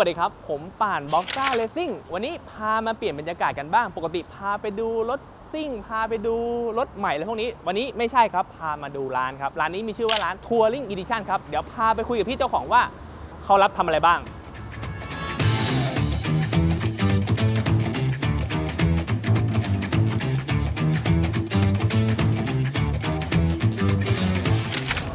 วัสดีครับ ผมป่านบ็อกซ่าเลสซิ่งวันนี้พามาเปลี่ยนบรรยากาศกันบ้าง ปกติพาไปดูรถซิ่ง พาไปดูรถใหม่อะไรพวกนี้ วันนี้ไม่ใช่ครับ พามาดูร้านครับ ร้านนี้มีชื่อว่าร้านทัวริงอีดิชั่นครับ เดี๋ยวพาไปคุยกับพี่เจ้าของว่าเขารับทำอะไรบ้าง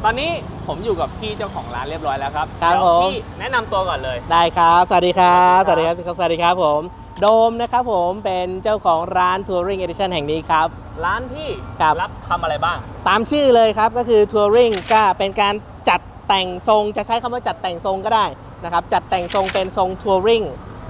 ตอนนี้ผมอยู่กับพี่เจ้าของร้านเรียบร้อยแล้วครับครับเดี๋ยวผม พี่แนะนำตัวก่อนเลย ได้ครับ สวัสดีครับ สสวัวัสสดีดีคครัรับ บ สวัสดีครับผม โดมนะครับผมเป็นเจ้าของร้าน Touring Edition แห่งนี้ครับ ร้านที่ครับ รับทำอะไรบ้าง ตามชื่อเลยครับก็คือ Touring ก็เป็นการจัดแต่งทรง จะใช้คำว่าจัดแต่งทรงก็ได้นะครับ จัดแต่งทรงเป็นทรง Touring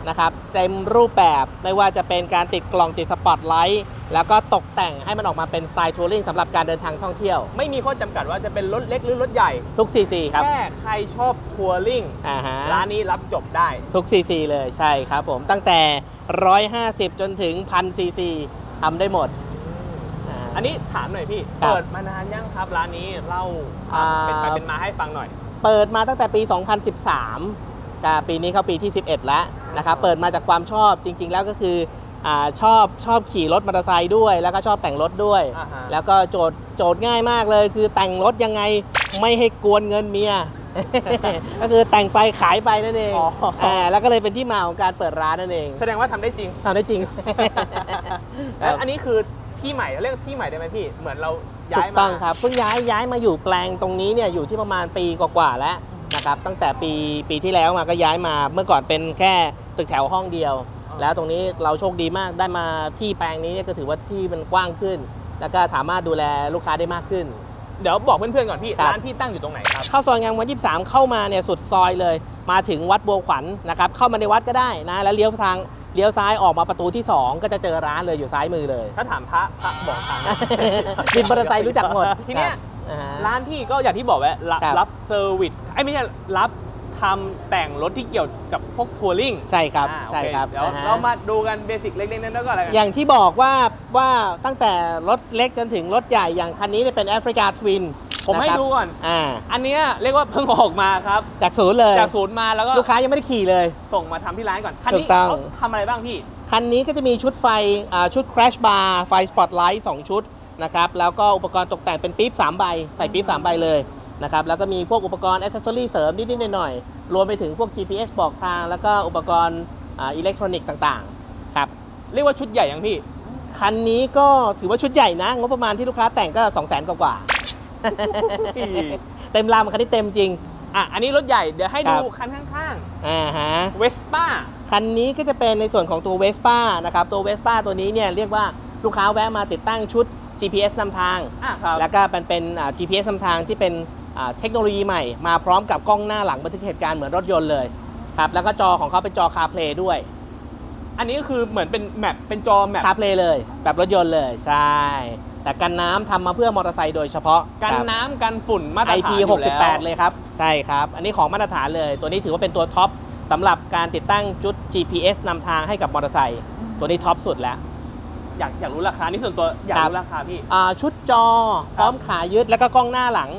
นะครับ เต็มรูปแบบ ไม่ว่าจะเป็นการติดกล่องติดสปอตไลท์ แล้วก็ตกแต่งให้มันออกมาเป็นสไตล์ทัวริงสำหรับการเดินทางท่องเที่ยว ไม่มีข้อจำกัดว่าจะเป็นรถเล็กหรือรถใหญ่ ทุก CC ครับ แค่ใครชอบทัวริงอ่าฮะ ร้านนี้รับจบได้ ทุก CC เลยใช่ครับผม ตั้งแต่ 150 จนถึง1,000 CC ทำได้หมดา อันนี้ถามหน่อยพี่ ครับ เปิดมานานยังครับร้านนี้เล่าอ่าเป็นไปเป็นมาให้ฟังหน่อย เปิดมาตั้งแต่ปี 2013กปีนี้เข้าปีที่ 11 แล้วนะครับ เปิดมาจากความชอบจริง ๆ แล้วก็คือ อาชอบชอบขี่รถมอเตอร์ไซค์ด้วย แล้วก็ชอบแต่งรถด้วย อ่าฮะ แล้วก็โจทย์โจทย์ง่ายมากเลย คือแต่งรถยังไงไม่ให้กวนเงินเมีย ก็คือแต่งไปขายไปนั่นเองอ๋ออ่าแล้วก็เลยเป็นที่มาของการเปิดร้านนั่นเองแสดงว่าทำได้จริงทำได้จริง แล้วอันนี้คือที่ใหม่เรียกที่ใหม่ได้ไหมพี่ เหมือนเราถูย้ายกมา ต้องครับเพิ่งย้ายย้ายมาอยู่แปลงตรงนี้เนี่ยอยู่ที่ประมาณปีกว่าๆแล้วนะครับตั้งแต่ปีปีที่แล้วมาก็ย้ายมาเมื่อก่อนเป็นแค่ตึกแถวห้องเดียว แล้วตรงนี้เราโชคดีมากได้มาที่แปลงนี้เนี่ยก็ถือว่าที่มันกว้างขึ้น แล้วก็สามารถดูแลลูกค้าได้มากขึ้น เดี๋ยวบอกเพื่อนๆก่อนพี่ ครับ ร้านพี่ตั้งอยู่ตรงไหนครับ เข้าซอยงามวัน23 เข้ามาเนี่ยสุดซอยเลย มาถึงวัดบัวขวัญนะครับเข้ามาในวัดก็ได้นะแล้วเลี้ยวทางเลี้ยวซ้ายออกมาประตูที่ 2 ก็จะเจอร้านเลยอยู่ซ้ายมือเลย ถ้าถามพระพระบอกทางนะบินมอเตอร์ไซค์รู้จักหมดทีเนี้ย อ่าฮะ ร้านพี่ก็อย่างที่บอกไว้รับครับรับเซอร์วิสไอ้ยไม่ใช่รับ ทำแต่งรถที่เกี่ยวกับพวกทัวริงใช่ครับอ่าใช่โอเครับเดี๋ยวอ่ฮะ เรามาดูกันเบสิกเล็กๆน้อยๆก็อะไรกัน อย่างที่บอกว่าว่าตั้งแต่รถเล็กจนถึงรถใหญ่อย่างคันนี้เนี่ยเป็นแอฟริกาทวินผมให้ดูก่อน อ่าอันเนี้ยเรียกว่าเพิ่งออกมาครับ จากศูนย์เลยจากศูนย์มาแล้วก็ลูกค้ายังไม่ได้ขี่เลย ส่งมาทำที่ร้านก่อน คันถูนี้กต้อง เขาทำอะไรบ้างพี่ คันนี้ก็จะมีชุดไฟอ่าชุด crash bar ไฟสปอตไลท์2ชุดนะครับ แล้วก็อุปกรณ์ตกแต่งเป็นปี๊บ3ใบ ใส่ปี๊บ3ใบเลย นะครับแล้วก็มีพวกอุปกรณ์อ c เซสซอรี่เสริมนิดๆหน่อยๆรวมไปถึงพวก GPS บอกทาง แล้วก็อุปกรณ์อ่าอิเล็กทรอนิกส์ต่างๆครับเรียกว่าชุดใหญ่ยังพี่ คันนี้ก็ถือว่าชุดใหญ่นะงบประมาณที่ลูกค้าแต่งก็ 2 0 0 0 0 0กว่าๆเต็มลำคันนี้เต็มจริงอะอันนี้รถใหญ่เดี๋ยวให้ครัดูบคันข้างอ่าฮะๆเวสป้าคันนี้ก็จะเป็นในส่วนของตัว Vespa นะครับตัว Vespa ตัวนี้เนี่ยเรียกว่าลูกค้าแวะมาติดตั้งชุด GPS นำทางอะครับแล้วก็เป็นเป็นอ่า GPS นำทางที่เป็นอ่า เทคโนโลยีใหม่มาพร้อมกับกล้องหน้าหลังบันทึกเหตุการณ์เหมือนรถยนต์เลยครับแล้วก็จอของเขาเป็นจอ CarPlay ด้วย อันนี้ก็คือเหมือนเป็นแมปเป็นจอแมป CarPlay เลย แบบรถยนต์เลยใช่ แต่กันน้ำทำมาเพื่อมอเตอร์ไซค์โดยเฉพาะกันครับน้ำกันฝุ่นมาตรฐาน IP อยู่แล้ว68 เลยครับ ใช่ครับ อันนี้ของมาตรฐานเลย ตัวนี้ถือว่าเป็นตัวท็อปสำหรับการติดตั้งจุด GPS นำทางให้กับมอเตอร์ไซค์ตัวนี้ท็อปสุดแล้ว อยากอยากรู้ราคานี่ส่วนตัวอยากครับรู้ราคาพี่ อ่าชุดจอพร้อมขายึดแล้วก็กล้องหน้าหลัง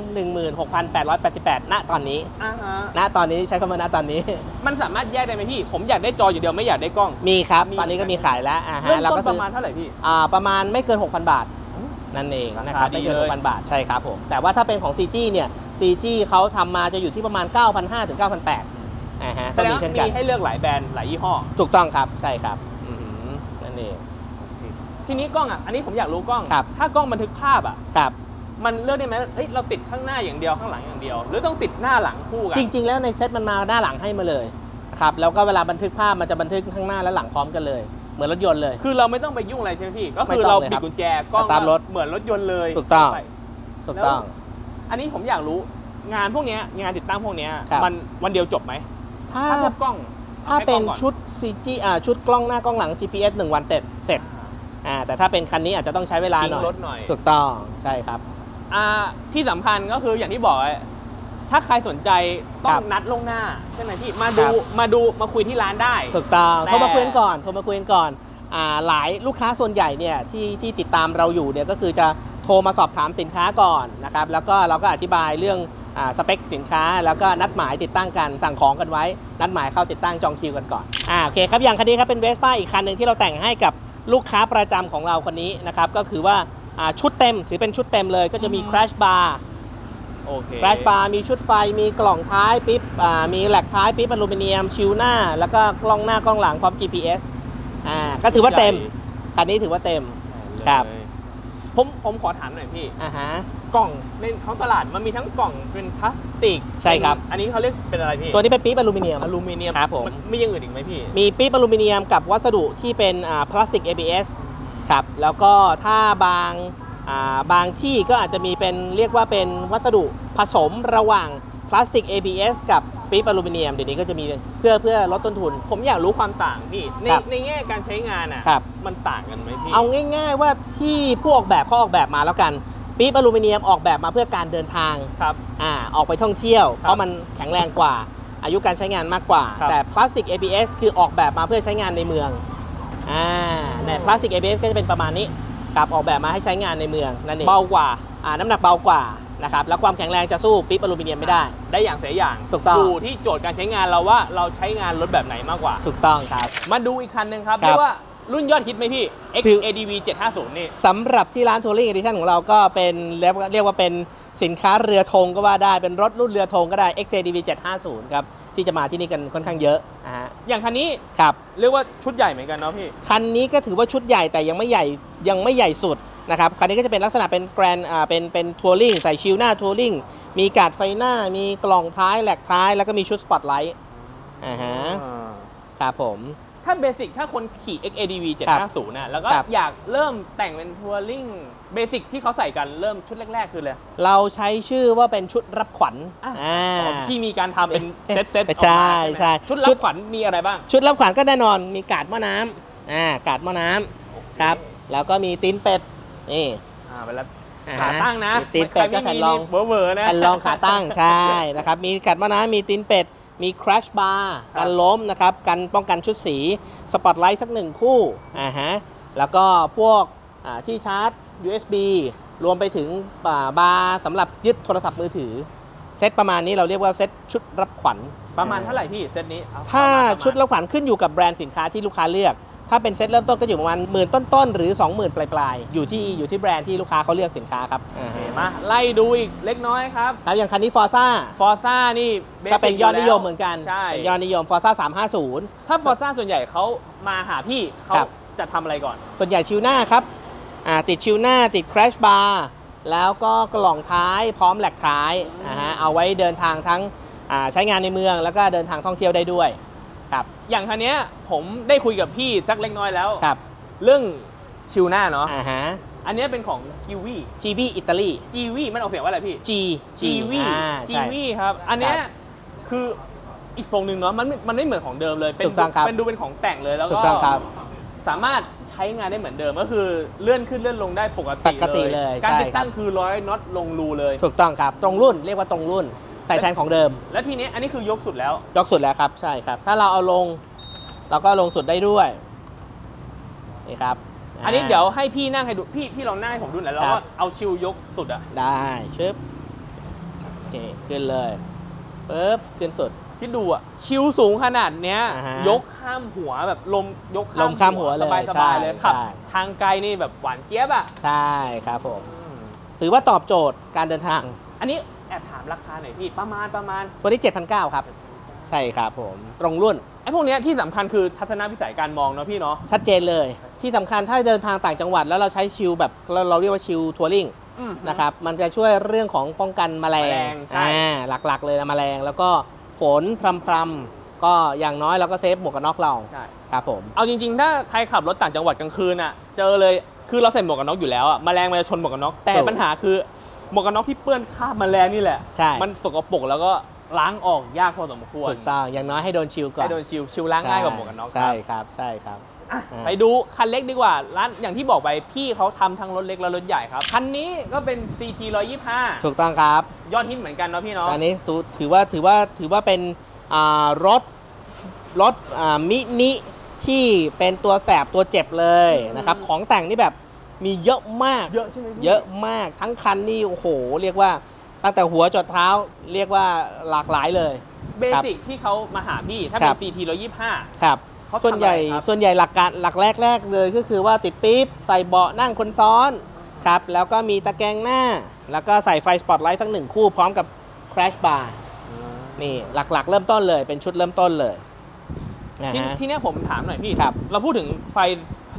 16,888 ณตอนนี้อ่าฮะณตอนนี้ใช้คำว่าณตอนนี้ มันสามารถแยกได้ไหมพี่ ผมอยากได้จออย่างเดียวไม่อยากได้กล้อง มีครับมีตอนนี้ก็มีขายแล้วอ่าฮะเริ่มเราต้ก็นปซื้อระมาณเท่าไหร่พี่อ่าประมาณไม่เกิน 6,000 บาทนั่นเองราคานะครับดีไม่เกินเลย6,000 บาทใช่ครับผมแต่ว่าถ้าเป็นของ CG เนี่ย CG เขาทำมาจะอยู่ที่ประมาณ 9,500ถึง9,800อ่าฮะแสก็ดงมีว่าเช่นกันมีให้เลือกหลายแบรนด์หลายยี่ห้อ ถูกต้องครับใช่ครับอือหือนั่นเอง ทีนี้กล้องอะอันนี้ผมอยากรู้กล้อง ครับ ถ้ากล้องบันทึกภาพอะ ครับ มันเลือกได้ไหมเฮ้ยเราติดข้างหน้าอย่างเดียวข้างหลังอย่างเดียว หรือต้องติดหน้าหลังคู่กันจริง ๆ แล้วในเซตมันมาหน้าหลังให้มาเลยนะครับแล้วก็เวลาบันทึกภาพมันจะบันทึกข้างหน้าและหลังพร้อมกันเลย เหมือนรถยนต์เลย คือเราไม่ต้องไปยุ่งอะไรใช่ไหมพี่ ก็คือไม่ต้เราองเลยปิดครับกุญแจกล้องสตาร์ทรถเหมือนรถยนต์เลยถูกต้อง ไป ถูกต้อง อันนี้ผมอยากรู้งานพวกเนี้ยงานติดตั้งพวกเนี้ยครับ มันวันเดียวจบไหมถ้าถ้าเทียบกล้องถ้าให้กเป็ล้นองก่อชุด CG อ่าชุดกล้องหน้ากล้องหลัง GPS 1 วันเต็ดเสร็จ อ่าแต่ถ้าเป็นคันนี้อาจจะต้องใช้เวลาทิ้หน่อยงรถหน่อย ถูกต้องใช่ครับ อ่าที่สำคัญก็คืออย่างที่บอกไว้ถ้าใครสนใจต้อครังบนัดล่วงหน้าใช่ไหมพี่มาดูครับ มาดูมาคุยที่ร้านได้ ถูกต้องแต่ โทรมาคุยกันก่อนโทรมาคุยกันก่อนอ่าหลายลูกค้าส่วนใหญ่เนี่ยที่ที่ติดตามเราอยู่เนี่ยก็คือจะโทรมาสอบถามสินค้าก่อนนะครับแล้วก็เราก็อธิบายเรื่องอ่าสเปคสินค้า แล้วก็นัดหมายติดตั้งกันสั่งของกันไว้ นัดหมายเข้าติดตั้งจองคิวกันก่อนอ่าโอเคครับอย่างคันนี้ครับเป็นเวสป้าอีกคันหนึ่งที่เราแต่งให้กับ ลูกค้าประจำของเราคนนี้นะครับ ก็คือว่าอ่าชุดเต็มถือเป็นชุดเต็มเลยก็จะมี crash bar โอเคแครชบาร์มีชุดไฟมีกล่องท้ายปิ๊บอ่ามีแหลกท้ายปิ๊บอลูมิเนียม ชิวหน้า แล้วก็กล้องหน้ากล้องหลังพร้อม GPS อ่าก็ถือว่าเต็ม คันนี้ถือว่าเต็ม ครับผมผมขอถามหน่อยพี่ อ่าฮะ กล่องในท้องตลาดมันมีทั้งกล่องเป็นพลาสติกใช่ครับเป็นอันนี้เขาเรียกเป็นอะไรพี่ตัวนี้เป็นปิ๊บอลูมิเนียมอลูมิเนียมครับผมนมีอย่างอื่นอีกไหมพี่มีปิ๊บอลูมิเนียมกับวัสดุที่เป็นอ่าพลาสติก ABS ครับแล้วก็ถ้าบางอ่าบางที่ก็อาจจะมีเป็นเรียกว่าเป็นวัสดุผสมระหว่างพลาสติก ABS กับปิ๊บอลูมิเนียมเดี๋ยวนี้ก็จะมีเพื่อเพื่อลดต้นทุน ผมอยากรู้ความต่างพี่ในครับในแง่การใช้งานอะครับมันต่างกันไหมพี่เอาง่าย ๆ ว่าที่ผู้ออกแบบเขาออกแบบมาแล้วกัน ปี๊บอลูมิเนียมออกแบบมาเพื่อการเดินทางครับ อ่าออกไปท่องเที่ยวครับเพราะมันแข็งแรงกว่า อายุการใช้งานมากกว่า ครับ แต่พลาสติก ABS คือออกแบบมาเพื่อใช้งานในเมืองอ่าในพลาสติก ABS ก็จะเป็นประมาณนี้ครับออกแบบมาให้ใช้งานในเมืองนั่นเองเบากว่าอ่าน้ำหนักเบากว่านะครับแล้วความแข็งแรงจะสู้ปี๊บอลูมิเนียมไม่ได้ ได้อย่างเสียอย่างถูกต้อง ยู่ที่โจทย์การใช้งานเราว่าเราใช้งานรถแบบไหนมากกว่า ถูกต้องครับ มาดูอีกคันหนึ่งครับครับ เรียกว่า รุ่นยอดฮิตไหมพี่คือ XADV 750 นี่ สำหรับที่ร้าน Touring Edition ของเราก็เป็นเรียกว่าเรียกว่าเป็นสินค้าเรือธงก็ว่าได้เป็นรถรุ่นเรือธงก็ได้ XADV 750 ครับ ที่จะมาที่นี่กันค่อนข้างเยอะนะฮะอย่างคันนี้ครับ เรียกว่าชุดใหญ่เหมือนกันเนาะพี่ คันนี้ก็ถือว่าชุดใหญ่แต่ยังไม่ใหญ่ยังไม่ใหญ่สุดนะครับคันนี้ก็จะเป็นลักษณะเป็นแกรนอ่าเป็นเป็นทัวริงใส่ชิลหน้าทัวริงมีกาดไฟหน้า มีกล่องท้ายแหลกท้าย แล้วก็มีชุดสปอตไลท์อ่าฮะครับผม ถ้าเบสิกถ้าคนขี่ XADV 750น่ะแล้วก็ครับ อยากเริ่มแต่งเป็นทัวริงเบสิกที่เขาใส่กันเริ่มชุดแรก ๆ คือเลยเราใช้ชื่อว่าเป็นชุดรับขวัญอะอ่าที่มีการทำเป็นเซตเซตใช่ใช่ชุดชุรัดบขวัญมีอะไรบ้าง ชุดรับขวัญก็แน่นอนมีกาดหม้อน้ำอ่ากาดหม้อน้ำครับ แล้วก็มีตีนเป็ดนี่อ่าไปแล้วอ่าขาตั้งนะมีตีนเป็ดก็แผ่นรอง เบอร์เบอร์นะ แผ่นรองขาตั้ง ใช่นะครับ มีกาดหม้อน้ำมีตีนเป็ด มีคราชบาร์ครับกันล้มนะครับ กันป้องกันชุดสี สปอตไลท์สักหนึ่งคู่อ่าฮะแล้วก็พวกอ่าที่ชาร์จ USB รวมไปถึงอ่าบาร์สำหรับยึดโทรศัพท์มือถือ เซตประมาณนี้เราเรียกว่าเซตชุดรับขวัญ ประมาณเท่าไหร่พี่เซตนี้เอถ้าประมณชุดรับขวัญขึ้นอยู่กับแบรนด์สินค้าที่ลูกค้าเลือก ถ้าเป็นเซตเริ่มต้นก็อยู่ประมาณหมื่นต้นๆหรือ 20,000 ปลายๆ อยู่ที่อยู่ที่แบรนด์ที่ลูกค้าเขาเลือกสินค้าครับโอเคมาไล่ดูอีกเล็กน้อยครับครับอย่างคันนี้ฟอร์ซ่าฟอร์ซ่านี่ basic ก็เป็นยอดนิยมเหมือนกันใช่เป็นยอดนิยมฟอร์ซ่า350 ถ้าฟอร์ซ่าส่วนใหญ่เขามาหาพี่เขาครับจะทำอะไรก่อน ส่วนใหญ่ชิวหน้าครับอ่าติดชิวหน้าติดคราชบาร์แล้วก็กล่องท้ายพร้อมแหลกท้ายนะฮะเอาไว้เดินทางทั้งอ่าใช้งานในเมืองแล้วก็เดินทางท่องเที่ยวได้ด้วย ครับอย่างคันเนี้ยผมได้คุยกับพี่สักเล็กน้อยแล้วครับเรื่องชิวหน้าเนาะอ่าฮะอันเนี้ยเป็นของกิวี GB อิตาลีจีวีมันออกเสียงว่าอะไรพี่ G จีวีอ่าจีใช่ วีครับ อันเนี้ยครับคืออีกทรงหนึ่งเนาะมันไม่มันไม่เหมือนของเดิมเลยเป็นถูกต้องครับ เป็นดูเป็นของแต่งเลยแล้วถูก็กต้องครับ สามารถใช้งานได้เหมือนเดิมก็คือเลื่อนขึ้นเลื่อนลงได้ปกติปกติเลยการใช่ติดตั้งครับคือร้อยน็อตลงรูเลย ถูกต้องครับ ตรงรุ่นเรียกว่าตรงรุ่น ใส่แทนของเดิม และทีเนี้ยอันนี้คือยกสุดแล้ว ยกสุดแล้วครับ ใช่ครับ ถ้าเราเอาลง เราก็ลงสุดได้ด้วย นี่ครับอันนี้เดี๋ยวให้พี่นั่งให้ดูพี่พี่ลองนั่งให้ผมดูหน่อยแล้วครับก็เอาชิวยกสุดอะได้ชึบโอเคขึ้นเลยปึ๊บขึ้นสุดคิดดูอะชิวสูงขนาดเนี้ยอ่าฮะยกข้ามหัวแบบลมยกลมข้ามหัวเลยสบายสบายๆเลยใช่ขับใช่ทางไกลนี่แบบหวานเจี๊ยบอะใช่ครับผมถือว่าตอบโจทย์การเดินทาง อันนี้ แอบถามราคาหน่อยพี่ประมาณประมาณตัวนี้7,900ครับ ใช่ครับผม ตรงรุ่น ไอ้พวกเนี้ยที่สำคัญคือทัศนวิสัยการมองเนาะพี่เนาะ ชัดเจนเลย ที่สำคัญถ้าเดินทางต่างจังหวัดแล้วเราใช้ชิลแบบเราเราเรียกว่าชิลทัวริงอืม นะครับ มันจะช่วยเรื่องของป้องกันแมลแมลงงใช่ อ่าหลักๆเลยนะแมลง แล้วก็ฝนพรำๆก็อย่างน้อยเราก็เซฟหมวกกันน็อกเราใช่ ครับผม เอาจริงๆ ถ้าใครขับรถต่างจังหวัดกลางคืนอะเจอเลย คือเราใส่หมวกกันน็อกอยู่แล้วอะแมลงมันจะชนหมวกกันน็อก แต่ถูก ปัญหาคือ หมวกกันน็อกที่เปื้อนคราบแมลงนี่แหละ ใช่ มันสกปรกแล้วก็ล้างออกยากพอสมควรถูกต้องอย่างน้อยให้โดนชิลก่อนให้โดนชิวชิวล้างง่ายกว่าหมวกกันน็อกใช่ครับครับใช่ครับอะอ่าไปดูคันเล็กดีกว่าร้านอย่างที่บอกไปพี่เขาทำทั้งรถเล็กและรถใหญ่ครับ คันนี้ก็เป็น CT 125 ถูกต้องครับ ยอดฮิตเหมือนกันเนาะพี่เนาะอันนี้ตูถือว่าถือว่าถือว่าเป็นอ่ารถรถอ่ามินิที่เป็นตัวแสบตัวเจ็บเลยนะครับอืมของแต่งนี่แบบ มีเยอะมาก เยอะใช่ไหมพี่เยอะมากทั้งคันนี่โอ้โห เรียกว่าตั้งแต่หัวจดเท้าเรียกว่าหลากหลายเลย เบสิกที่เขามาหาพี่ ถ้าคเป็รัน บ CT 125ครับ เขาทำส่วนใหญ่อะไรครับ ส่วนใหญ่หลักการหลักแรกแรกๆเลยก็คือว่าติดปี๊บใส่เบาะนั่งคนซ้อนครับแล้วก็มีตะแกรงหน้า แล้วก็ใส่ไฟสปอตไลท์ทั้งหนึ่งคู่พร้อมกับ crash bar นี่หลักๆ เริ่มต้นเลยเป็นชุดเริ่มต้นเลยนะที่ฮะ ที่เนี้ยผมถามหน่อยพี่ ครับ เราพูดถึงไฟ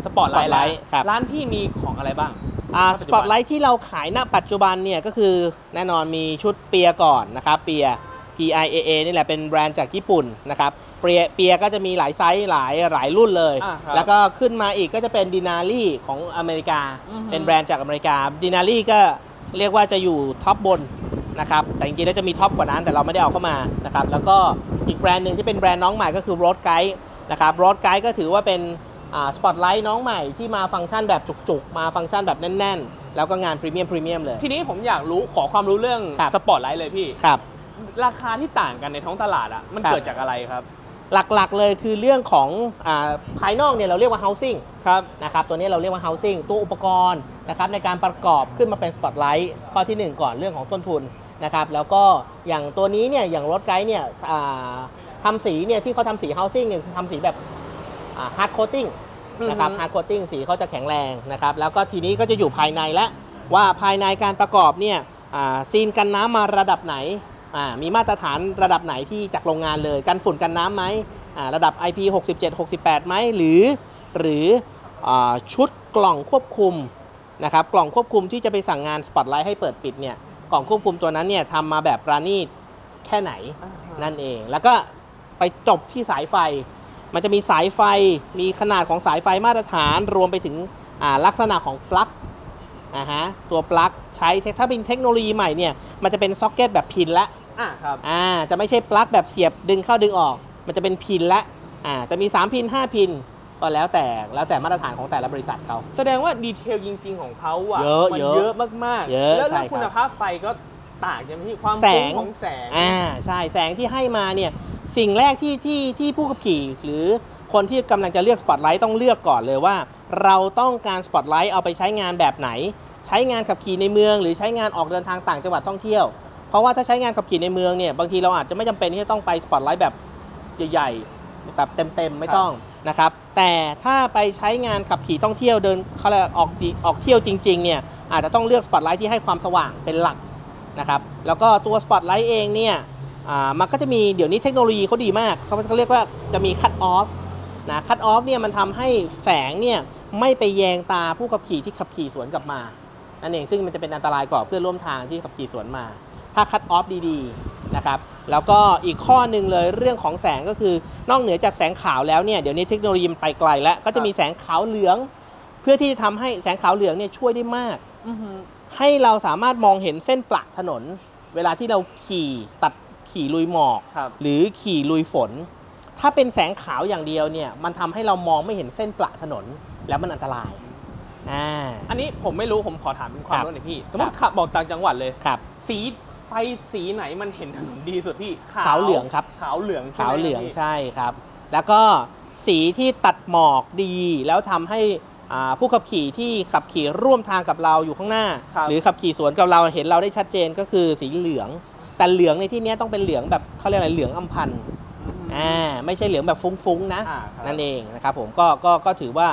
สปอตไลท์ Spotlight ครับ ร้านพี่มีของอะไรบ้าง อ่าปัจสจุบันปอตไลท์ที่เราขายณปัจจุบันเนี่ยก็คือแน่นอนมีชุดเปียก่อนนะครับเปีย P I A A นี่แหละเป็นแบรนด์จากญี่ปุ่นนะครับเปียเปียก็จะมีหลายไซส์หลายหลายรุ่นเลย อ่าครับแล้วก็ขึ้นมาอีกก็จะเป็นดินารี่ของอเมริกา อือฮึ เป็นแบรนด์จากอเมริกาดินารี่ก็เรียกว่าจะอยู่ท็อปบนนะครับแต่จริงๆแล้วจะมีท็อปกว่านั้นแต่เราไม่ได้เอาเข้ามานะครับแล้วก็อีกแบรนด์หนึ่งที่เป็นแบรนด์น้องใหม่ก็คือ Road Guide นะครับ Road Guide ก็ถือว่าเป็น สปอตไลท์น้องใหม่ที่มาฟังก์ชันแบบจุกๆ มาฟังก์ชันแบบแน่นๆ แล้วก็งานพรีเมียมพรีเมียมเลย ทีนี้ผมอยากรู้ขอความรู้เรื่องครับสปอตไลท์เลยพี่ครับราคาที่ต่างกันในท้องตลาดอะมันครับเกิดจากอะไรครับ หลักๆเลยคือเรื่องของอาภายนอกเนี่ยเราเรียกว่า housing ครับนะครับตัวนี้เราเรียกว่า housing ตัวอุปกรณ์นะครับในการประกอบขึ้นมาเป็นสปอตไลท์ข้อทีหนึ่1 ก่อนเรื่องของต้นทุนนะครับแล้วก็อย่างตัวนี้เนี่ยอย่างรถไกด์เนี่ยอ่าทำสีเนี่ยที่เขาทำสี housing เนี่ยคือทำสีแบบ ฮาร์ดโคตติ้งนะครับอือฮึฮาร์ดโคตติ้งสีเขาจะแข็งแรงนะครับแล้วก็ทีนี้ก็จะอยู่ภายในแล้วว่าภายในการประกอบเนี่ยอ่าซีนกันน้ำมาระดับไหนอ่ามีมาตรฐานระดับไหนที่จากโรงงานเลยกันฝุ่นกันน้ำไหมอ่าระดับ IP 67 68ไหมหรือ หรืออาชุดกล่องควบคุมนะครับกล่องควบคุมที่จะไปสั่งงานสปอตไลท์ให้เปิดปิดเนี่ยกล่องควบคุมตัวนั้นเนี่ยทำมาแบบปราณีตแค่ไหนนั่นเอง แล้วก็ไปจบที่สายไฟ มันจะมีสายไฟ มีขนาดของสายไฟมาตรฐาน รวมไปถึงอ่าลักษณะของปลั๊กอ่าฮะ ตัวปลั๊กใช้ถ้าเป็นเทคโนโลยีใหม่เนี่ย มันจะเป็นซ็อกเก็ตแบบพินละ อะครับ อ่า จะไม่ใช่ปลั๊กแบบเสียบดึงเข้าดึงออก มันจะเป็นพินละ อ่า จะมี 3 พิน 5 พิน ก็แล้วแต่ แล้วแต่มาตรฐานของแต่ละบริษัทเขา แสดงว่าดีเทลจริง ๆ ของเขาอะเยอะ มันเยอะเยอะมากๆเยอะแล้วใช่แล้วครับคุณภาพไฟก็ ต่างกันพี่ความแสฟุ้งงของแสงอ่าใช่แสงที่ให้มาเนี่ยสิ่งแรกที่ที่ที่ผู้ขับขี่หรือคนที่กำลังจะเลือกสปอตไลท์ต้องเลือกก่อนเลยว่า เราต้องการสปอตไลท์เอาไปใช้งานแบบไหน ใช้งานขับขี่ในเมือง หรือใช้งานออกเดินทางต่างจังหวัดท่องเที่ยว เพราะว่าถ้าใช้งานขับขี่ในเมืองเนี่ยบางทีเราอาจจะไม่จำเป็นที่จะต้องไปสปอตไลท์แบบใหญ่ๆแบบเต็มๆไม่ต้องนะครับแต่ถ้าไปใช้งานขับขี่ท่องเที่ยวเดินเขาเรียกออกออกเที่ยวจริงๆเนี่ยอาจจะต้องเลือกสปอตไลท์ที่ให้ความสว่างเป็นหลัก นะครับแล้วก็ตัวสปอตไลท์เองเนี่ยมันก็จะมีเดี๋ยวนี้เทคโนโลยีเขาดีมากเขาเขาเรียกว่าจะมีคัตออฟนะคัตออฟเนี่ยมันทำให้แสงเนี่ยไม่ไปแยงตาผู้ขับขี่ที่ขับขี่สวนกลับมานั่นเองซึ่งมันจะเป็นอันตรายกว่าเพื่อนร่วมทางที่ขับขี่สวนมา ถ้าคัตออฟดีๆนะครับแล้วก็อีกข้อหนึ่งเลยเรื่องของแสงก็คือนอกเหนือจากแสงขาวแล้วเนี่ยเดี๋ยวนี้เทคโนโลยีมันไปไกลแล้ว ก็จะมีแสงขาวเหลือง เพื่อที่จะทำให้แสงขาวเหลืองเนี่ยช่วยได้มาก ให้เราสามารถมองเห็นเส้นประถนน เวลาที่เราขี่ตัดขี่ลุยหมอกครับหรือขี่ลุยฝน ถ้าเป็นแสงขาวอย่างเดียวเนี่ยมันทำให้เรามองไม่เห็นเส้นประถนน แล้วมันอันตรายอ่าอันนี้ผมไม่รู้ผมขอถามเป็นความครับรู้หน่อยพี่สมมติขับบอกต่างจังหวัดเลยครับสีไฟสีไหนมันเห็นถนนดีสุดพี่ขาวเหลืองครับ ขาวเหลืองใช่ไมขาวเหลืองพี่ใช่ครับ แล้วก็สีที่ตัดหมอกดีแล้วทำให้อ่า ผู้ขับขี่ที่ขับขี่ร่วมทางกับเราอยู่ข้างหน้าครับหรือขับขี่สวนกับเราเห็นเราได้ชัดเจนก็คือสีเหลือง แต่เหลืองในที่เนี้ยต้องเป็นเหลืองแบบเขาเรียกอะไรเหลืองอำพันธ์อือฮึอ่าไม่ใช่เหลืองแบบฟุ้งๆนะอ่าครับนั่นเองนะครับผมก็ก็ก็ถือว่า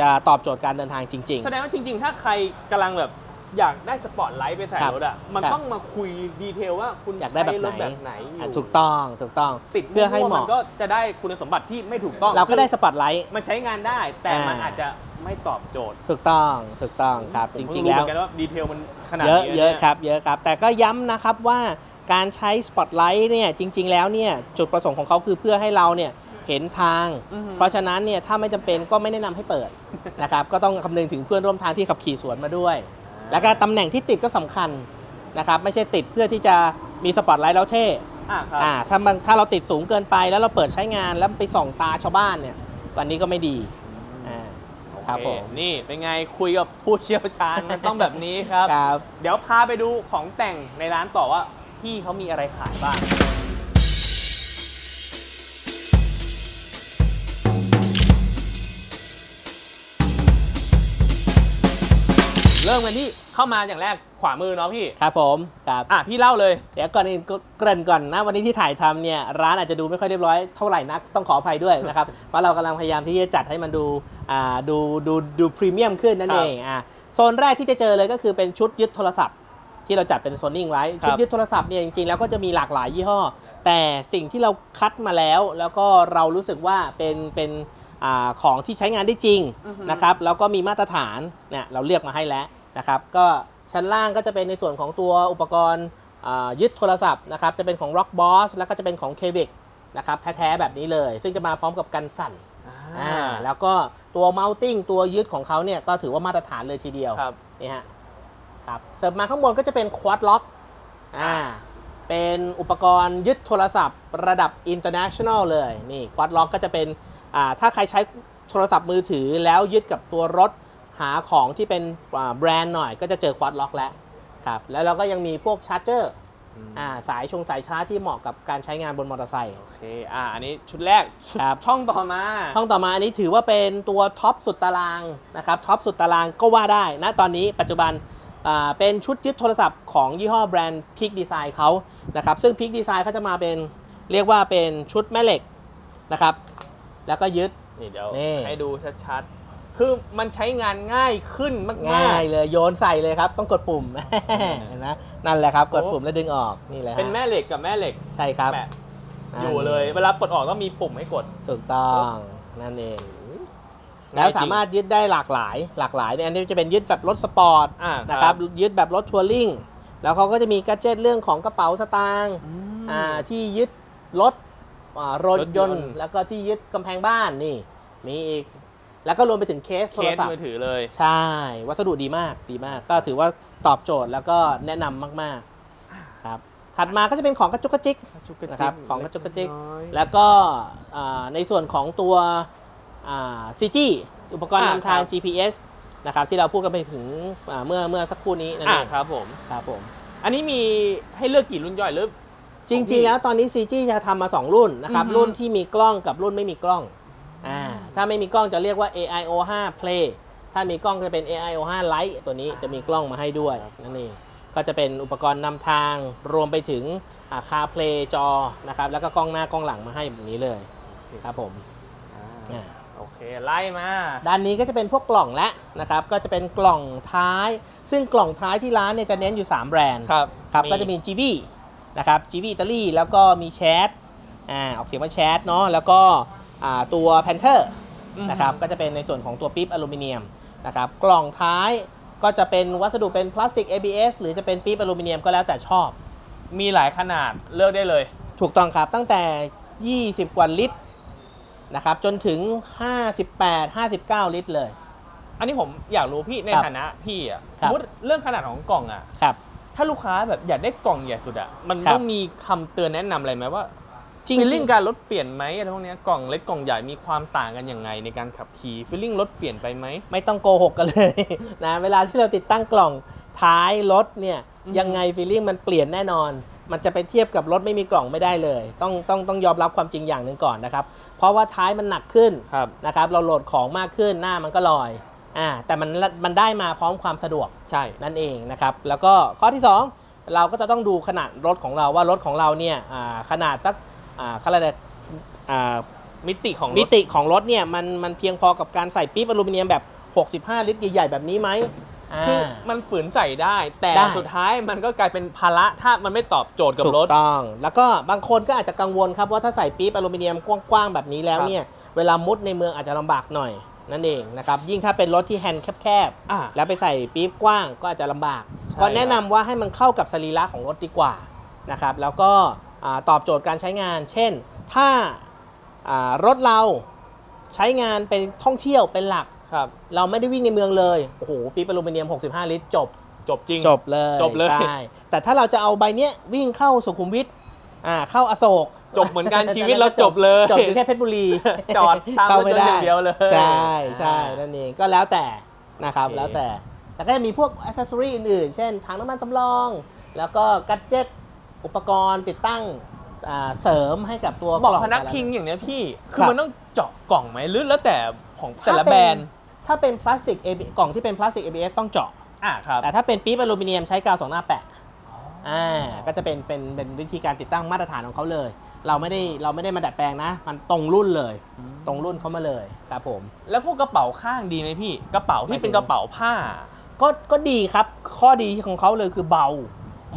จะตอบโจทย์การเดินทางจริงแสดงว่าจริง ๆ ถ้าใครกำลังแบบอยากได้สปอตไลท์ไปใส่ครับรถอะมันครับต้องมาคุยดีเทลว่าคุณอยากได้แบบใช้รถไหนแบบไหนๆออะยู่ถูกต้องถูกต้องติดเพื่อให้เหมาะนก็จะได้คุณสมบัติที่ไม่ถูกต้อง เราก็ได้คือสปอตไลท์มันใช้งานได้ แต่อ่ามัมันอาจจะ ไม่ตอบโจทย์ถูกต้องถูกต้องครับผมจเพิ่ริงๆรู้แล้เหวมือนกันว่าดีเทลมันขนาดเยอะนี้เยอะนี่ครับเยอะครับ แต่ก็ย้ำนะครับว่าการใช้สปอตไลท์เนี่ยจริง ๆ แล้วเนี่ยจุดประสงค์ของเขาคือเพื่อให้เราเนี่ยเห็นทางอือฮึเพราะฉะนั้นเนี่ยถ้าไม่จำเป็นก็ไม่แนะนำให้เปิดนะครับก็ต้องคำนึงถึงเพื่อนร่วมทางที่ขับขี่สวนมาด้วย แล้วก็ตำแหน่งที่ติดก็สำคัญนะครับไม่ใช่ติดเพื่อที่จะมีสปอตไลท์แล้วเท่อ่าครับอ่าถ้ามันถ้าเราติดสูงเกินไปแล้วเราเปิดใช้งานแล้วไปส่องตาชาวบ้านเนี่ยตอนนี้ก็ไม่ดีอ่า ครับโอเผม นี่เป็นไงคุยกับผู้เชี่ยวชาญมันต้องแบบนี้ครับครับ เดี๋ยวพาไปดูของแต่งในร้านต่อว่าพี่เขามีอะไรขายบ้าง เริ่มกันที่เข้ามาอย่างแรกขวามือเนาะพี่ ครับผมครับอะพี่เล่าเลย เดี๋ยวก่อนอื่นก็เกริ่นก่อนนะวันนี้ที่ถ่ายทำเนี่ยร้านอาจจะดูไม่ค่อยเรียบร้อยเท่าไหร่นักต้องขออภัยด้วยนะครับ เพราะเรากำลังพยายามที่จะจัดให้มันดูอ่าดูดูดูพรีเมียมขึ้นนั่นครับเองอะโซนแรกที่จะเจอเลยก็คือเป็นชุดยึดโทรศัพท์ ที่เราจัดเป็นโซนนิ่งไว้ครับชุดยึดโทรศัพท์เนี่ยจริงๆแล้วก็จะมีหลากหลายยี่ห้อ แต่สิ่งที่เราคัดมาแล้ว แล้วก็เรารู้สึกว่าเป็นเป็น อาของที่ใช้งานได้จริงอือฮึนะครับแล้วก็มีมาตรฐานเนี่ยเราเลือกมาให้แล้วนะครับ ก็ชั้นล่างก็จะเป็นในส่วนของตัวอุปกรณ์อ่ายึดโทรศัพท์นะครับจะเป็นของ Rock Boss แล้วก็จะเป็นของ k v i c นะครับแท้ๆแบบนี้เลย ซึ่งจะมาพร้อมกับกันสั่นอ่าอ่าแล้วก็ตัว mounting ตัวยึดของเขาเนี่ยก็ถือว่ามาตรฐานเลยทีเดียวครับนี่ฮะครับเสิร์ฟมาข้างบนก็จะเป็น quad lock อ่าเป็นอุปกรณ์ยึดโทรศัพท์ระดับ international เลยนี่ quad lock ก็จะเป็นอ่า ถ้าใครใช้โทรศัพท์มือถือแล้วยึดกับตัวรถหาของที่เป็นอ่าแบรนด์หน่อยก็จะเจอ quad lock แล้วครับแล้วเราก็ยังมีพวกชาร์จเจอร์อืมอ่าสายชงสายชาร์จที่เหมาะกับการใช้งานบนมอเตอร์ไซค์โอเคอ่าอันนี้ชุดแรกชุดครับช่องต่อมา ช่องต่อมาอันนี้ถือว่าเป็นตัวท็อปสุดตารางนะครับท็อปสุดตารางก็ว่าได้นะตอนนี้ปัจจุบันอ่าเป็นชุดยึดโทรศัพท์ของยี่ห้อแบรนด์ Peak Design เขานะครับซึ่ง Peak Design เขาจะมาเป็นเรียกว่าเป็นชุดแม่เหล็กนะครับ แล้วก็ยึด นี่เดี๋ยวนี่ ให้ดูชัดๆ คือมันใช้งานง่ายขึ้นมากๆ ง่ายเลยโยนใส่เลยครับ ต้องกดปุ่ม เห็นไหมนั่นแหละครับ กดปุ่มแล้วดึงออกนี่แหละฮะเป็นแม่เหล็กกับแม่เหล็กใช่ครับแปะอยู่เลย เวลาปลดออกต้องมีปุ่มให้กด ถูกต้องนั่นเอง แล้วสามารถยึดได้หลากหลาย หลากหลายเนี่ยอันนี้จะเป็นยึดแบบรถสปอร์ตอ่านะคครัรับบยึดแบบรถทัวริงแล้วเขาก็จะมีกัจเจตเรื่องของกระเป๋าสตางค์ อืม อ่าที่ยึดรถ อ่ารถรถยยนนต์ ต์แล้วก็ที่ยึดกำแพงบ้านนี่ มีอีก แล้วก็รวมไปถึงเคสเคโทรสศัพมืท์ อถือเลย ใช่ วัสดุดีมากดีมาก ก็ถือว่าตอบโจทย์แล้วก็แนะนำมากๆครับถัดมาก็จะเป็นของกระจุกกระจิก นะครับของกระจุกกระจิกน้อยแล้วก็อ่าในส่วนของตัวซีจีอุปกรณ์อ่านำทางครับ GPS นะครับที่เราพูดกันไปถึงอ่าเมื่อเมื่อสักครู่นี้นั่นอ่าเองครับผม ครับผม อันนี้มีให้เลือกกี่รุ่นย่อยหรือ จริง ๆ แล้วตอนนี้ CG จะทำมา 2 รุ่นนะครับ อือฮึรุ่นที่มีกล้องกับรุ่นไม่มีกล้องอ่าถ้าไม่มีกล้องจะเรียกว่า AIO 5 Play ถ้ามีกล้องจะเป็น AIO 5 Lite ตัวนี้จะมีกล้องมาให้ด้วยนั่นเองก็จะเป็นอุปกรณ์นำทางรวมไปถึงคาเพลย์จอนะครับแล้วก็กล้องหน้ากล้องหลังมาให้แบบนี้เลยครับผมอ่า โอเค ไล่มา ด้านนี้ก็จะเป็นพวกกล่องและนะครับ ก็จะเป็นกล่องท้าย ซึ่งกล่องท้ายที่ร้านเนี่ยจะเน้นอยู่ 3 แบรนด์ครับ ครับก็จะมี GV นะครับ GV อิตาลีแล้วก็มีแชทอ่าออกเสียงว่าแชทเนาะแล้วก็อ่าตัว Panther อืมนะครับก็จะเป็นในส่วนของตัวปิ๊บอลูมิเนียมนะครับกล่องท้ายก็จะเป็นวัสดุเป็นพลาสติก ABS หรือจะเป็นปิ๊บอลูมิเนียมก็แล้วแต่ชอบ มีหลายขนาดเลือกได้เลย ถูกต้องครับตั้งแต่ 20 กว่าลิตรนะครับจนถึง 58 59 ลิตรเลย อันนี้ผมอยากรู้พี่ในครับฐานะพี่อะคสรัมบมติเรื่องขนาดของกล่องอะ ครับ ถ้าลูกค้าแบบอยากได้กล่องใหญ่สุดอะมันครับต้องมีคำเตือนแนะนำอะไรไหมว่าจริงฟีลๆลิ่งการรถเปลี่ยนไหมอะไรพวกเนี้ยกล่องเล็กกล่องใหญ่มีความต่างกันยังไงในการขับขี่ฟีลลิ่งรถเปลี่ยนไปไหม ไม่ต้องโกหกกันเลย นะเวลาที่เราติดตั้งกล่องท้ายรถเนี่ยอืมยังไงฟีลลิ่งมันเปลี่ยนแน่นอน มันจะไปเทียบกับรถไม่มีกล่องไม่ได้เลย ต้องต้องต้องยอมรับความจริงอย่างหนึ่งก่อนนะครับ เพราะว่าท้ายมันหนักขึ้นครับ นะครับเราโหลดของมากขึ้นหน้ามันก็ลอย อ่าแต่มันมันได้มาพร้อมความสะดวกใช่นั่นเองนะครับแล้วก็ข้อที่ 2 เราก็จะต้องดูขนาดรถของเราว่ารถของเราเนี่ยอ่าขนาดสักอ่าอะไรนะอ่ามิติของรถมิติของรถเนี่ยมันมันเพียงพอกับการใส่ปี๊บอลูมิเนียมแบบ 65 ลิตรใหญ่ๆแบบนี้ไหมอ่าคือมันฝืนใส่ได้ แต่ได้สุดท้ายมันก็กลายเป็นภาระถ้ามันไม่ตอบโจทย์กับถูรกถต้อง แล้วก็บางคนก็อาจจะกังวลครับว่าถ้าใส่ปี๊บอลูมิเนียมกว้างๆแบบนี้แล้วครับเนี่ยเวลามุดในเมืองอาจจะลำบากหน่อย นั่นเองนะครับ ยิ่งถ้าเป็นรถที่แฮนด์แคบอ่าๆแล้วไปใส่ปี๊บกว้างก็อาจจะลำบาก ใช่ก็แนะนำว่าให้มันเข้ากับสรีระของรถดีกว่านะครับแล้วก็อ่าตอบโจทย์การใช้งาน เช่น ถ้าอ่ารถเราใช้งานเป็นท่องเที่ยวเป็นหลัก ครับ เราไม่ได้วิ่งในเมืองเลยโอ้โหปี๊บอลูมิเนียม 65 ลิตรจบ จบจริง จบเลยจบเลย ใช่แต่ถ้าเราจะเอาใบเนี้ยวิ่งเข้าสุขุมวิทอ่าเข้าอโศก จบเหมือนกันชีวิตเราจบเลยจบอยู่แค่เพชรบุรีจอดตามเข้ารถไม่ยนต์ได้อย่างเดียวเลยใช่ใช่อ่านั่นเองก็แล้วแต่นะครับโอเคแล้วแต่แต่ก็จะมีพวกอ c เซสซอรีอื่นๆ เช่นถังน้ำมันสำรอง แล้วก็กัจเจตอุปกรณ์ติดตั้งอ่าเสริมให้กับตัวบอกล่งพนักแต่ละพิงอย่างเนี้ยพี่ คืคอรับมันต้องเจาะกล่องไหมหรือแล้วแต่ของแต่ถ้าละเป็นแบรนด์ถ้าเป็นพลาสติก AB กล่องที่เป็นพลาสติก ABS ต้องเจาะอ่าครับแต่ถ้าเป็นปี๊บอลูมิเนียมใช้กาวสองหน้าแปะ อ่าก็จะเป็นเป็นเป็นวิธีการติดตั้งมาตรฐานของเขาเลย เราไม่ได้เราไม่ได้มาดัดแปลงนะ มันตรงรุ่นเลย ตรงรุ่นเขามาเลยครับผม แล้วพวกกระเป๋าข้างดีไหมพี่ กระเป๋าที่เป็นกระเป๋าผ้า ก็ก็ดีครับ ข้อดีของเขาเลยคือเบา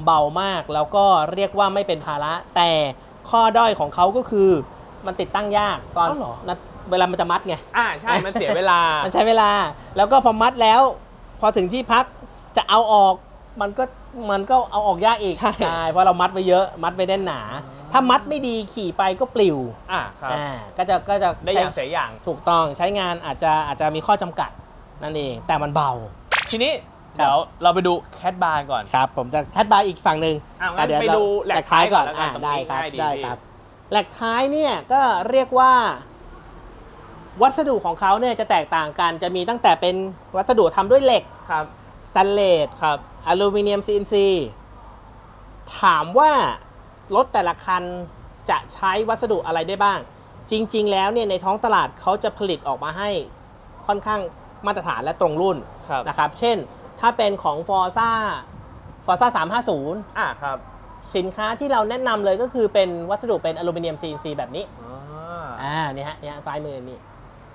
เบามากแล้วก็เรียกว่าไม่เป็นภาระ แต่ข้อด้อยของเขาก็คือมันติดตั้งยากตอนอ้าวเหรอนะเวลามันจะมัดไงอ่าใช่มันเสียเวลา มันใช้เวลา แล้วก็พอมัดแล้ว พอถึงที่พักจะเอาออก มันก็มันก็เอาออกยากอีกใช่ เพราะเรามัดไว้เยอะมัดไว้แน่นหนา ถ้ามัดไม่ดีขี่ไปก็ปลิวอ่าครับ อ่าก็จะก็จะได้อย่างใช้เสียอย่าง ถูกต้องใช้งานอาจจะอาจจะมีข้อจำกัดนั่นเอง แต่มันเบา ทีนี้ครับ เดี๋ยวเราไปดูแคทบาร์ก่อน ครับผมจะคัดบาร์อีกฝั่งหนึ่งอะงั้นเดี๋ยวไปเราดูแหลกท้ายก่อนท้ายก่อนแล้วกันอ่าตรงได้นี้ครับง่ายดี ได้พี่ครับแหลกท้ายเนี่ยก็เรียกว่า วัสดุของเขาเนี่ยจะแตกต่างกันจะมีตั้งแต่เป็นวัสดุทำด้วยเหล็ก ครับ สแตนเลสครับอลูมิเนียม CNC ถามว่ารถแต่ละคันจะใช้วัสดุอะไรได้บ้าง จริง ๆ แล้วเนี่ยในท้องตลาดเขาจะผลิตออกมาให้ค่อนข้างมาตรฐานและตรงรุ่นครับ นะครับ เช่นถ้าเป็นของ Forza Forza 350 อ่าครับสินค้าที่เราแนะนำเลยก็คือเป็นวัสดุเป็นอลูมิเนียม CNC แบบนี้ อ่าอ่าเนี่ยฮะเนี่ยซ้ายมือนี่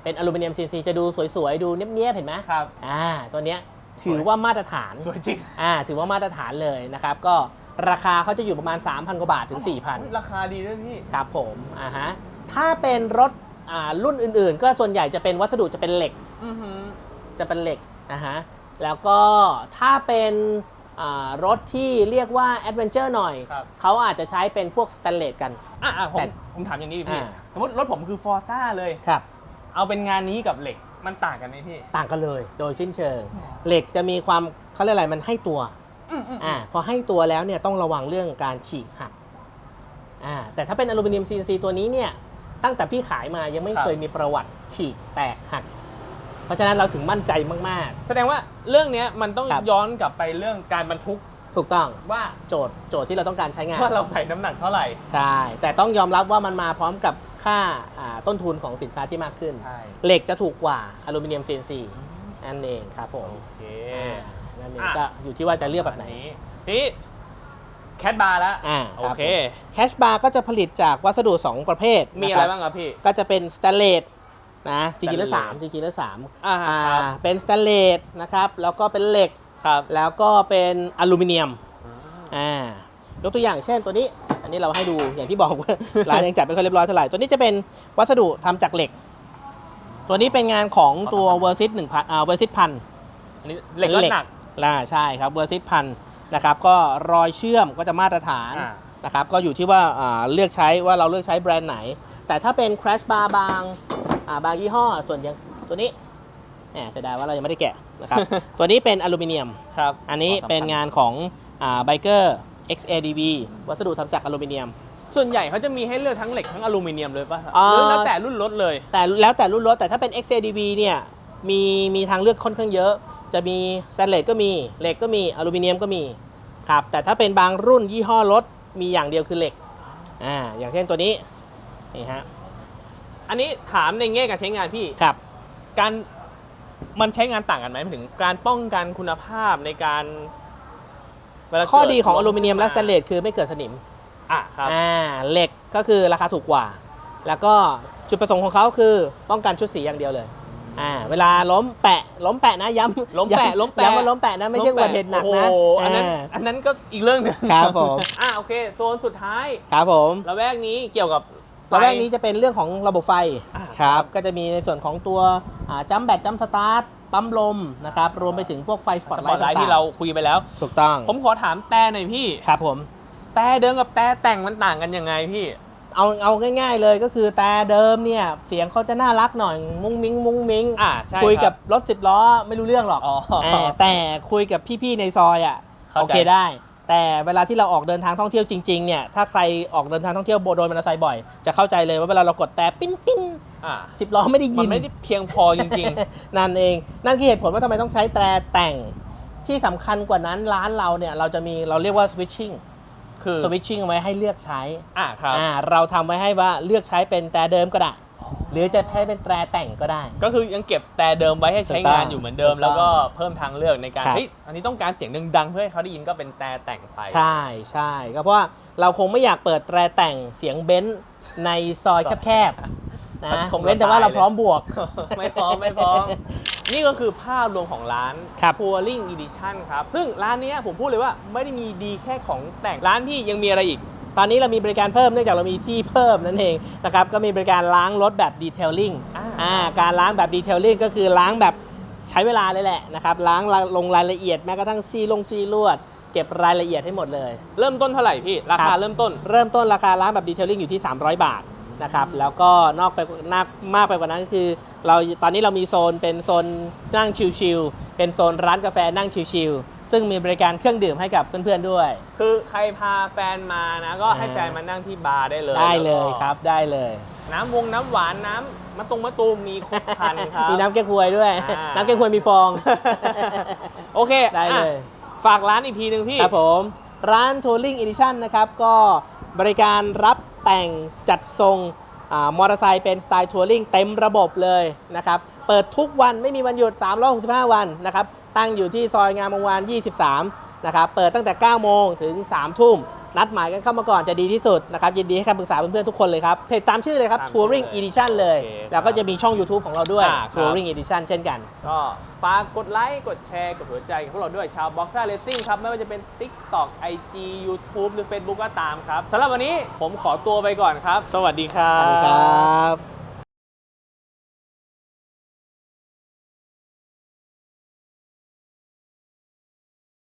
เป็นอลูมิเนียม CNC จะดูสวย ๆ ดูเนียบๆเห็นไหมครับ อ่า ตัวเนี้ย ถือว่ามาตรฐานสวยจริงอ่าถือว่ามาตรฐานเลยนะครับ ก็ราคาเขาจะอยู่ประมาณ 3,000 กว่าบาทถึง 4,000 ราคาดีด้วยพี่ ครับผมอ่าฮะถ้าเป็นรถอ่ารุ่นอื่นๆ ก็ส่วนใหญ่จะเป็นวัสดุจะเป็นเหล็กอือหือจะเป็นเหล็กนะฮะแล้วก็ถ้าเป็นอ่ารถที่เรียกว่าแอดเวนเจอร์หน่อยครับเขาอาจจะใช้เป็นพวกสแตนเลสกันอะอะผมแต่ผมถามอย่างนี้ดิพี่อ่าสมมติรถผมคือฟอร์ซ่าเลยครับ เอาเป็นงานนี้กับเหล็ก มันต่างกันไหมพี่ ต่างกันเลย โดยสิ้นเชิง เหล็กจะมีความเขาเรียกอะไรมันให้ตัวอืมอืมอ่าพอให้ตัวแล้วเนี่ยต้องระวังเรื่องการฉีกหักอ่าแต่ถ้าเป็นอลูมิเนียม CNC ตัวนี้เนี่ยตั้งแต่พี่ขายมายังไม่เคยมีประวัติฉีกแตกหัก เพราะฉะนั้นเราถึงมั่นใจมาก แสดงว่าเรื่องเนี้ยมันต้องครับย้อนกลับไปเรื่องการบรรทุกๆ ถูกต้องว่าโจทย์โจทย์ที่เราต้องการใช้งานว่าเราใส่น้ำหนักเท่าไหร่ ใช่ แต่ต้องยอมรับว่ามันมาพร้อมกับ ค่าอ่าต้นทุนของสินค้าที่มากขึ้นใช่เหล็กจะถูกกว่าอลูมิเนียม CNC นั่นเองครับผมโอเคอ่านั่นเองอะก็อยู่ที่ว่าจะเลือกแบบไหนทีนี้แคทบาร์แล้วอ่าโอเคแคชบาร์ก็จะผลิตจากวัสดุ 2 ประเภท มีนอะไรคบ้างครับพี่ ก็จะเป็นสแตนเลสนะจริงๆแล้ว Stainless สามจริงๆแล้วสามอ่าอ่าครับเป็นสแตนเลสนะครับ แล้วก็เป็นเหล็กครับแล้วก็เป็นอลูมิเนียมอ่า ยกตัวอย่างเช่นตัวนี้ อันนี้เราให้ดูอย่างที่บอกว่าร้านยังจัดไม่ค่อยเรียบร้อยเท่าไหร่ ตัวนี้จะเป็นวัสดุทำจากเหล็ก ตัวนี้เป็นงานของตัวเวอร์ซิตหนึ่งพันอ่าเวอร์ซิตพันอันนี้เหล็กลดหนักล่าใช่ครับเวอร์ซิตพันนะครับก็รอยเชื่อมก็จะมาตรฐานอ่านะครับก็อยู่ที่ว่าอ่าเลือกใช้ว่าเราเลือกใช้แบรนด์ไหน แต่ถ้าเป็น Crash Bar บางอ่าบางยี่ห้อส่วนอย่างตัวนี้แหมเสียดายว่าเรายังไม่ได้แกะนะครับตัวนี้เป็นอลูมิเนียมครับอันนี้เป็นงานของไบเกอร์ XADV วัสดุทำจากอลูมิเนียม ส่วนใหญ่เขาจะมีให้เลือกทั้งเหล็กทั้งอลูมิเนียมเลยป่ะครับอ่าหรือแล้วแต่รุ่นรถเลย แต่แล้วแต่รุ่นรถแต่ถ้าเป็น XADV เนี่ยมีมีทางเลือกค่อนข้างเยอะ จะมีสแตนเลสก็มีเหล็กก็มีอลูมิเนียมก็มีครับแต่ถ้าเป็นบางรุ่นยี่ห้อรถมีอย่างเดียวคือเหล็กอ่าอย่างเช่นตัวนี้นี่ฮะอันนี้ถามในแง่การใช้งานพี่ ครับ การมันใช้งานต่างกันไหมหมายถึงการป้องกันคุณภาพในการ เวลาข้อเกิดีของอลูมิเนียมและสแตนเลสคือไม่เกิดสนิมอะครับอ่าเหล็กก็คือราคาถูกกว่า แล้วก็จุดประสงค์ของเขาคือป้องกันชุดสีอย่างเดียวเลยอ่าเวลาล้มแปะล้มแปะนะย้ำล้มแปะย้ำล้มแปะย้ำว่าล้มแปะนะไม่ใช่อุบัติเหตุหนักนะโอ้โหอันนั้นอ่าอันนั้นก็อีกเรื่องหนึงครับผมอะโอเคโซนสุดท้ายครับผมระแวกนี้เกี่ยวกับไฟ ระแวกนี้จะเป็นเรื่องของระบบไฟอ่าคครัรับบก็จะมีในส่วนของตัวจัมแบตจัมสตาร์ท ปั๊มลมนะครับ รวมไปถึงพวกไฟสปอตสไลปอตท์ไลท์ต่างๆที่เราคุยไปแล้ว ถูกต้อง ผมขอถามแต่หน่อยพี่ ครับผม แต่เดิมกับแต่แต่งมันต่างกันยังไงพี่ เอาเอาง่าย ๆ เลยก็คือแต่เดิมเนี่ยเสียงเขาจะน่ารักหน่อย มุ้งมิ้งมุ้งมิ้งอ่าใช่คุยรักับรถสิบล้อไม่รู้เรื่องหรอกอ๋อเออแต่คุยกับพี่ๆในซอยอะเข้าโอใจ เคได้ แต่เวลาที่เราออกเดินทางท่องเที่ยวจริงๆเนี่ยถ้าใครออกเดินทางท่องเที่ยวโดยมอเตอร์ไซค์บ่อยจะเข้าใจเลยว่าเวลาเรากดแต่ปิ้นปิ้นอ่าสิบล้อไม่ได้ยิมันนไม่ได้เพียงพอจริง นั่นเอง นั่นคือเหตุผลว่าทำไมต้องใช้แต่แต่งที่สำคัญกว่านั้นร้านเราเนี่ยเราจะมีเราเรียกว่า switching ๆ คือ switching เอาไว้ให้เลือกใช้อ่าครับ อ่าเราทำไว้ให้ว่าเลือกใช้เป็นแต่เดิมก็ได้ หรือจะให้เป็นแตรแต่งก็ได้ ก็คือยังเก็บแต่เดิมไว้ให้ใช้งานอยู่เหมือนเดิมถูกต้องแล้วก็เพิ่มทางเลือกในการครับเฮ้ยอันนี้ต้องการเสียงดังๆเพื่อให้เขาได้ยินก็เป็นแต่แต่งไป ใช่ใช่ก็เพราะว่าเราคงไม่อยากเปิดแตรแต่งเสียงเบนซ์ในซอยแคบๆนะชมเราเว้นแต่ว่าเราตายเลยพร้อมบวก ไม่พร้อมไม่พร้อมนี่ก็คือภาพรวมของร้านครับ Touring Edition ครับ ซึ่งร้านเนี้ยผมพูดเลยว่าไม่ได้มีดีแค่ของแต่งร้านพี่ยังมีอะไรอีก ตอนนี้เรามีบริการเพิ่มเนื่องจากเรามีที่เพิ่มนั่นเองนะครับก็มีบริการล้างรถแบบดีเทลลิ่งอ่าอ่าการล้างแบบดีเทลลิ่งก็คือล้างแบบใช้เวลาเลยแหละนะครับล้างลงรายละเอียดแม้กระทั่งซีลงซีลวดเก็บรายละเอียดให้หมดเลย เริ่มต้นเท่าไหร่พี่ ราคคารับเริ่มต้น เริ่มต้นราคาล้างแบบดีเทลลิ่งอยู่ที่ 300 บาทนะครับแล้วก็นอกไปนากมากไปกว่านั้นก็คือ เราตอนนี้เรามีโซนเป็นโซนนั่งชิลๆเป็นโซนร้านกาแฟนั่งชิลๆ ซึ่งมีบริการเครื่องดื่มให้กับเพื่อนๆด้วย คือใครพาแฟนมานะ ก็ให้อ่าแฟนมานั่งที่บาร์ได้เลยได้เลยแล้วก็ครับได้เลยน้ำวงน้ำหวานน้ำมะตรงมะตูมมีครบครันครับ มีน้ำแก้ควยด้วย อ่า น้ำแก้ควยมีฟอง โอเคได้เลย อะฝากร้านอีกทีหนึ่งพี่ ครับผม ร้าน Touring Edition นะครับ ก็บริการรับแต่งจัดทรงอามอเตอร์ไซค์เป็นสไตล์ทัวริงเต็มระบบเลยนะครับ เปิดทุกวันไม่มีวันหยุด 365 วันนะครับ ตั้งอยู่ที่ซอยงามวงวาน 23 นะครับ เปิดตั้งแต่ 9 โมงถึง 3 ทุ่ม นัดหมายกันเข้ามาก่อนจะดีที่สุดนะครับ ยินดีให้คำปรึกษาเพื่อนๆทุกคนเลยครับ เพจตามชื่อเลยครับ ตามชื่อ Touring เลย Edition เลย โอเคแล้วก็จะมีช่อง YouTube ของเราด้วย อ่าครับ Touring Edition เช่นกัน ก็ฝากกดไลค์ กดแชร์ กดหัวใจกับพวกเราด้วยชาว Boxer Racing ครับ ไม่ว่าจะเป็น TikTok IG YouTube หรือ Facebook ก็ตามครับสำหรับวันนี้ผมขอตัวไปก่อนครับ สวัสดีครัสวัสดีบครับ